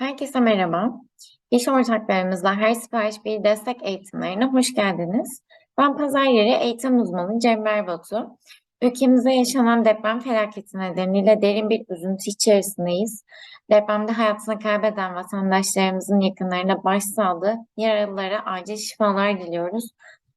Herkese merhaba. İş ortaklarımızla her sipariş bir destek eğitimlerine hoş geldiniz. Ben pazar yeri eğitim uzmanı Cember Batu. Ülkemizde yaşanan deprem felaketi nedeniyle derin bir üzüntü içerisindeyiz. Depremde hayatını kaybeden vatandaşlarımızın yakınlarına başsağlığı, yaralılara acil şifalar diliyoruz.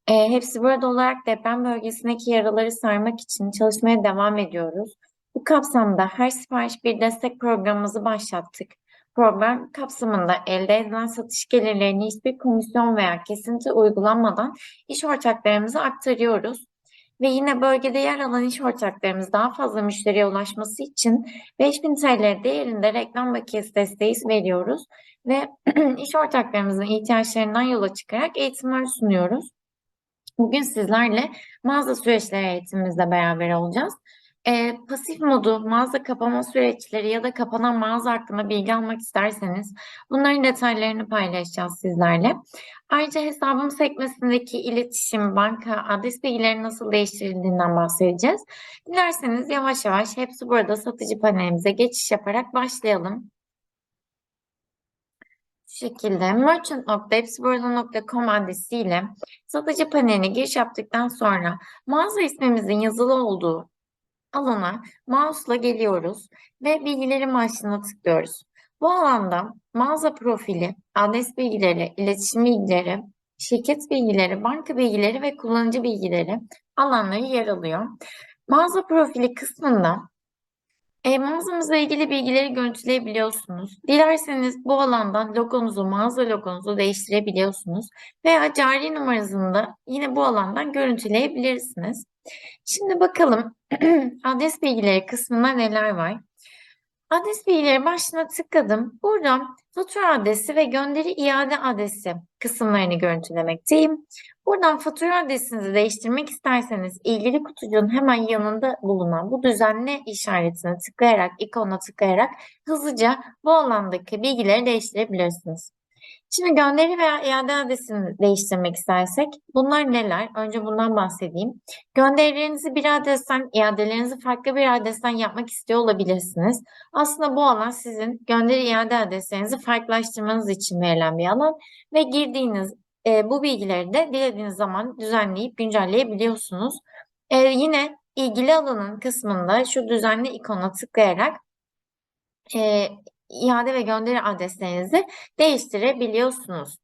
E, hepsi burada olarak deprem bölgesindeki yaraları sarmak için çalışmaya devam ediyoruz. Bu kapsamda her sipariş bir destek programımızı başlattık. Program kapsamında elde edilen satış gelirlerini hiçbir komisyon veya kesinti uygulanmadan iş ortaklarımıza aktarıyoruz. Ve yine bölgede yer alan iş ortaklarımız daha fazla müşteriye ulaşması için 5000 TL değerinde reklam bakiyesi desteği veriyoruz. Ve iş ortaklarımızın ihtiyaçlarından yola çıkarak eğitimler sunuyoruz. Bugün sizlerle mağaza süreçleri eğitimimizle beraber olacağız. E, pasif modu, mağaza kapama süreçleri ya da kapanan mağaza hakkında bilgi almak isterseniz bunların detaylarını paylaşacağız sizlerle. Ayrıca hesabım sekmesindeki iletişim, banka, adres bilgileri nasıl değiştirildiğinden bahsedeceğiz. Dilerseniz yavaş yavaş hepsi burada satıcı panelimize geçiş yaparak başlayalım. Şu şekilde merchant.hepsiburada.com adresiyle satıcı paneline giriş yaptıktan sonra mağaza ismimizin yazılı olduğu alana mouse'la geliyoruz ve bilgilerin başlığına tıklıyoruz. Bu alanda mağaza profili, adres bilgileri, iletişim bilgileri, şirket bilgileri, banka bilgileri ve kullanıcı bilgileri alanları yer alıyor. Mağaza profili kısmında e, mağazamızla ilgili bilgileri görüntüleyebiliyorsunuz. Dilerseniz bu alandan logonuzu, mağaza logonuzu değiştirebiliyorsunuz. Veya cari numarasını da yine bu alandan görüntüleyebilirsiniz. Şimdi bakalım adres bilgileri kısmında neler var. Adres bilgileri başlığına tıkladım. Buradan fatura adresi ve gönderi iade adresi kısımlarını görüntülemekteyim. Buradan fatura adresinizi değiştirmek isterseniz ilgili kutucuğun hemen yanında bulunan bu düzenle işaretine tıklayarak, ikona tıklayarak hızlıca bu alandaki bilgileri değiştirebilirsiniz. Şimdi gönderi veya iade adresini değiştirmek istersek bunlar neler? Önce bundan bahsedeyim. Gönderilerinizi bir adresten, iadelerinizi farklı bir adresten yapmak istiyor olabilirsiniz. Aslında bu alan sizin gönderi iade adreslerinizi farklılaştırmanız için verilen bir alan ve girdiğiniz e, bu bilgileri de dilediğiniz zaman düzenleyip güncelleyebiliyorsunuz. E, yine ilgili alanın kısmında şu düzenli ikona tıklayarak e, iade ve gönderi adreslerinizi değiştirebiliyorsunuz.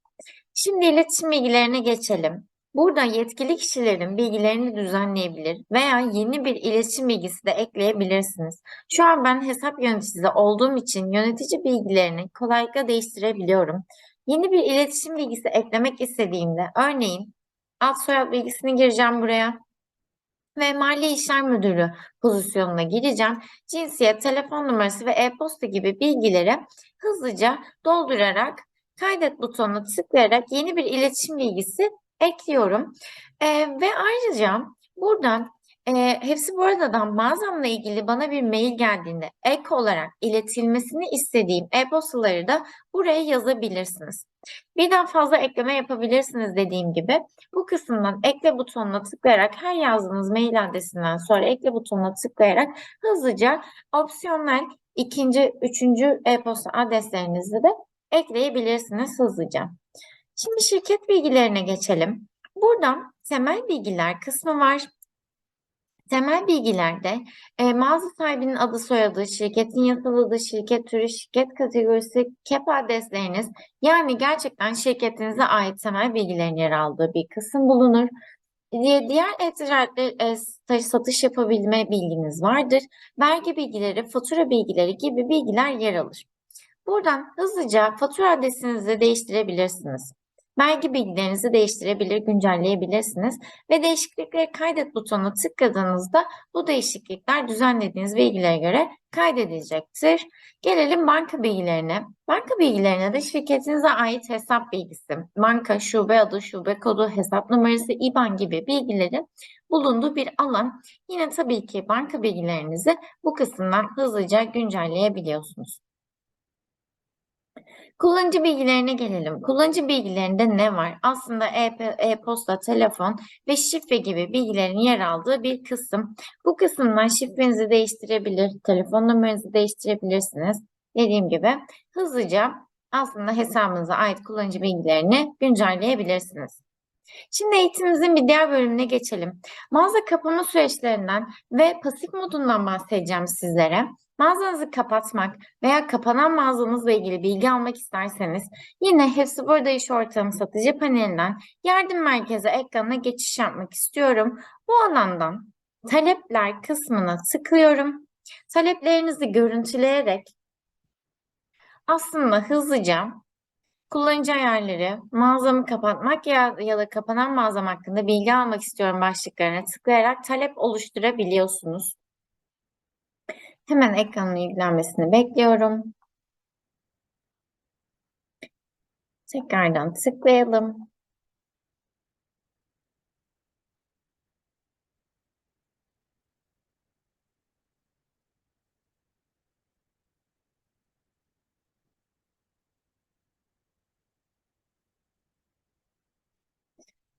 Şimdi iletişim bilgilerine geçelim. Burada yetkili kişilerin bilgilerini düzenleyebilir veya yeni bir iletişim bilgisi de ekleyebilirsiniz. Şu an ben hesap yöneticisi olduğum için yönetici bilgilerini kolaylıkla değiştirebiliyorum. Yeni bir iletişim bilgisi eklemek istediğimde örneğin ad soyad bilgisini gireceğim buraya ve Mali İşler Müdürü pozisyonuna gireceğim. Cinsiyet, telefon numarası ve e-posta gibi bilgileri hızlıca doldurarak kaydet butonuna tıklayarak yeni bir iletişim bilgisi ekliyorum. Ee, ve ayrıca buradan e, hepsi bu aradadan mağazamla ilgili bana bir mail geldiğinde ek olarak iletilmesini istediğim e-postaları da buraya yazabilirsiniz. Birden fazla ekleme yapabilirsiniz dediğim gibi. Bu kısımdan ekle butonuna tıklayarak her yazdığınız mail adresinden sonra ekle butonuna tıklayarak hızlıca opsiyonel ikinci, üçüncü e-posta adreslerinizi de ekleyebilirsiniz hızlıca. Şimdi şirket bilgilerine geçelim. Buradan temel bilgiler kısmı var. Temel bilgilerde e, mağaza sahibinin adı soyadı, şirketin yasal adı, şirket türü, şirket kategorisi, KEP adresleriniz yani gerçekten şirketinize ait temel bilgilerin yer aldığı bir kısım bulunur. Diğer e-ticarette e, satış yapabilme bilginiz vardır. Vergi bilgileri, fatura bilgileri gibi bilgiler yer alır. Buradan hızlıca fatura adresinizi değiştirebilirsiniz. Vergi bilgilerinizi değiştirebilir, güncelleyebilirsiniz ve değişiklikleri kaydet butonuna tıkladığınızda bu değişiklikler düzenlediğiniz bilgilere göre kaydedilecektir. Gelelim banka bilgilerine. Banka bilgilerine de şirketinize ait hesap bilgisi, banka, şube adı, şube kodu, hesap numarası, IBAN gibi bilgilerin bulunduğu bir alan. Yine tabii ki banka bilgilerinizi bu kısımdan hızlıca güncelleyebiliyorsunuz. Kullanıcı bilgilerine gelelim. Kullanıcı bilgilerinde ne var? Aslında e-posta, telefon ve şifre gibi bilgilerin yer aldığı bir kısım. Bu kısımdan şifrenizi değiştirebilir, telefon numaranızı değiştirebilirsiniz. Dediğim gibi hızlıca aslında hesabınıza ait kullanıcı bilgilerini güncelleyebilirsiniz. Şimdi eğitimimizin bir diğer bölümüne geçelim. Mağaza kapama süreçlerinden ve pasif modundan bahsedeceğim sizlere. Mağazanızı kapatmak veya kapanan mağazanızla ilgili bilgi almak isterseniz yine Hepsi Burada İş Ortamı satıcı panelinden yardım merkezi ekranına geçiş yapmak istiyorum. Bu alandan talepler kısmına tıklıyorum. Taleplerinizi görüntüleyerek aslında hızlıca kullanıcı ayarları, mağazamı kapatmak ya, ya da kapanan mağazam hakkında bilgi almak istiyorum başlıklarına tıklayarak talep oluşturabiliyorsunuz. Hemen ekranın yüklenmesini bekliyorum. Tekrardan tıklayalım.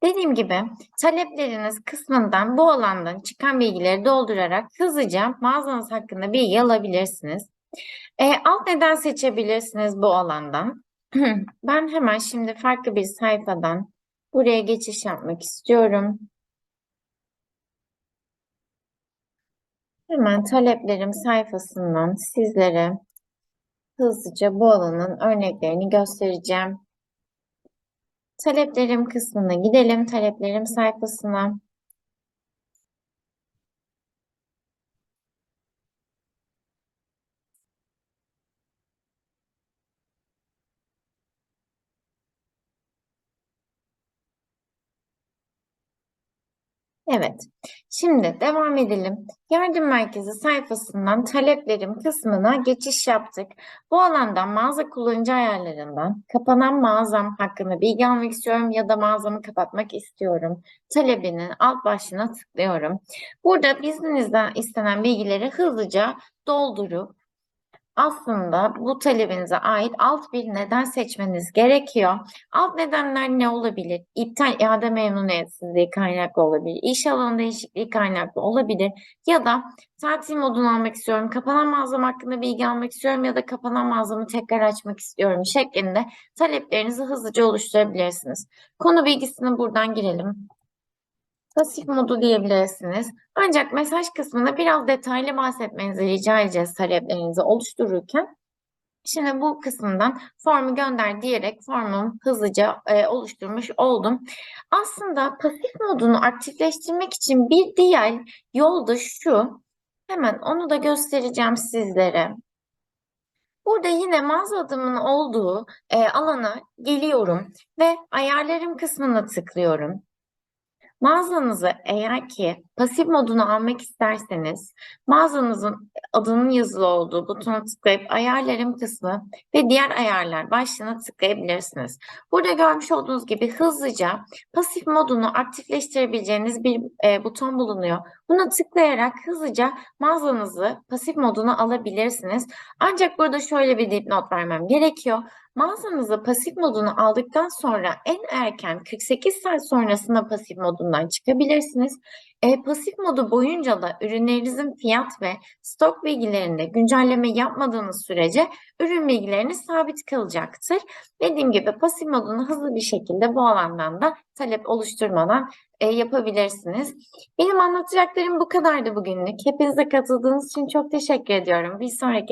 Dediğim gibi talepleriniz kısmından bu alandan çıkan bilgileri doldurarak hızlıca mağazanız hakkında bilgi alabilirsiniz. E, alt neden seçebilirsiniz bu alandan. Ben hemen şimdi farklı bir sayfadan buraya geçiş yapmak istiyorum. Hemen taleplerim sayfasından sizlere hızlıca bu alanın örneklerini göstereceğim. Taleplerim kısmına gidelim. Taleplerim sayfasına. Evet. Şimdi devam edelim. Yardım merkezi sayfasından taleplerim kısmına geçiş yaptık. Bu alandan mağaza kullanıcı ayarlarından kapanan mağazam hakkında bilgi almak istiyorum ya da mağazamı kapatmak istiyorum. Talebinin alt başlığına tıklıyorum. Burada bizdenizden istenen bilgileri hızlıca doldurup aslında bu talebinize ait alt bir neden seçmeniz gerekiyor. Alt nedenler ne olabilir? İptal iade memnuniyetsizliği kaynaklı olabilir. İş alanı değişikliği kaynaklı olabilir. Ya da tatil modunu almak istiyorum. Kapanan mağazam hakkında bilgi almak istiyorum ya da kapanan mağazamı tekrar açmak istiyorum şeklinde taleplerinizi hızlıca oluşturabilirsiniz. Konu bilgisini buradan girelim pasif modu diyebilirsiniz. Ancak mesaj kısmında biraz detaylı bahsetmenizi rica edeceğiz taleplerinizi oluştururken. Şimdi bu kısımdan formu gönder diyerek formumu hızlıca e, oluşturmuş oldum. Aslında pasif modunu aktifleştirmek için bir diğer yol da şu. Hemen onu da göstereceğim sizlere. Burada yine mağaza adımın olduğu e, alana geliyorum ve ayarlarım kısmına tıklıyorum. Mağazanızı eğer ki pasif modunu almak isterseniz mağazanızın adının yazılı olduğu butona tıklayıp ayarlarım kısmı ve diğer ayarlar başlığına tıklayabilirsiniz. Burada görmüş olduğunuz gibi hızlıca pasif modunu aktifleştirebileceğiniz bir e, buton bulunuyor. Buna tıklayarak hızlıca mağazanızı pasif modunu alabilirsiniz. Ancak burada şöyle bir dipnot vermem gerekiyor. Mağazanızı pasif modunu aldıktan sonra en erken 48 saat sonrasında pasif modundan çıkabilirsiniz. E, pasif modu boyunca da ürünlerinizin fiyat ve stok bilgilerinde güncelleme yapmadığınız sürece ürün bilgileriniz sabit kalacaktır. Dediğim gibi pasif modunu hızlı bir şekilde bu alandan da talep oluşturmadan e, yapabilirsiniz. Benim anlatacaklarım bu kadardı bugünlük. Hepinize katıldığınız için çok teşekkür ediyorum. Bir sonraki